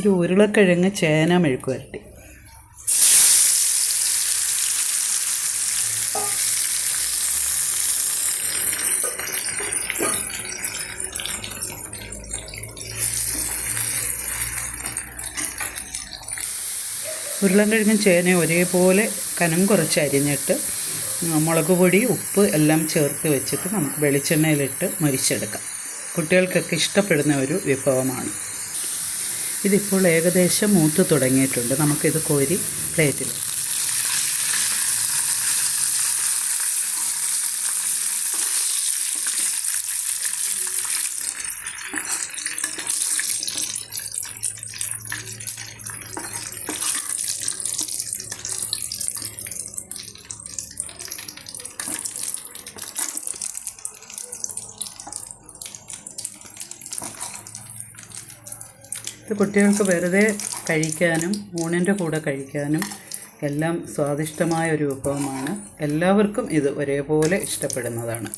ഒരു ഉരുളക്കിഴങ്ങ് ചേന മെഴുക്ക് വരട്ടി. ഉരുളക്കിഴങ്ങും ചേനയും ഒരേപോലെ കനം കുറച്ച് അരിഞ്ഞിട്ട് മുളക് പൊടി ഉപ്പ് എല്ലാം ചേർത്ത് വെച്ചിട്ട് നമുക്ക് വെളിച്ചെണ്ണയിലിട്ട് മരിച്ചെടുക്കാം. കുട്ടികൾക്കൊക്കെ ഇഷ്ടപ്പെടുന്ന ഒരു വിഭവമാണ്. ഇതിപ്പോൾ ഏകദേശം മൂത്ത് തുടങ്ങിയിട്ടുണ്ട്. നമുക്കിത് കോരി പ്ലേറ്റിൽ. ഇത് കുട്ടികൾക്ക് വെറുതെ കഴിക്കാനും ഊണിന്റെ കൂടെ കഴിക്കാനും എല്ലാം സ്വാദിഷ്ടമായ ഒരു വിഭവമാണ്. എല്ലാവർക്കും ഇത് ഒരേപോലെ ഇഷ്ടപ്പെടുന്നതാണ്.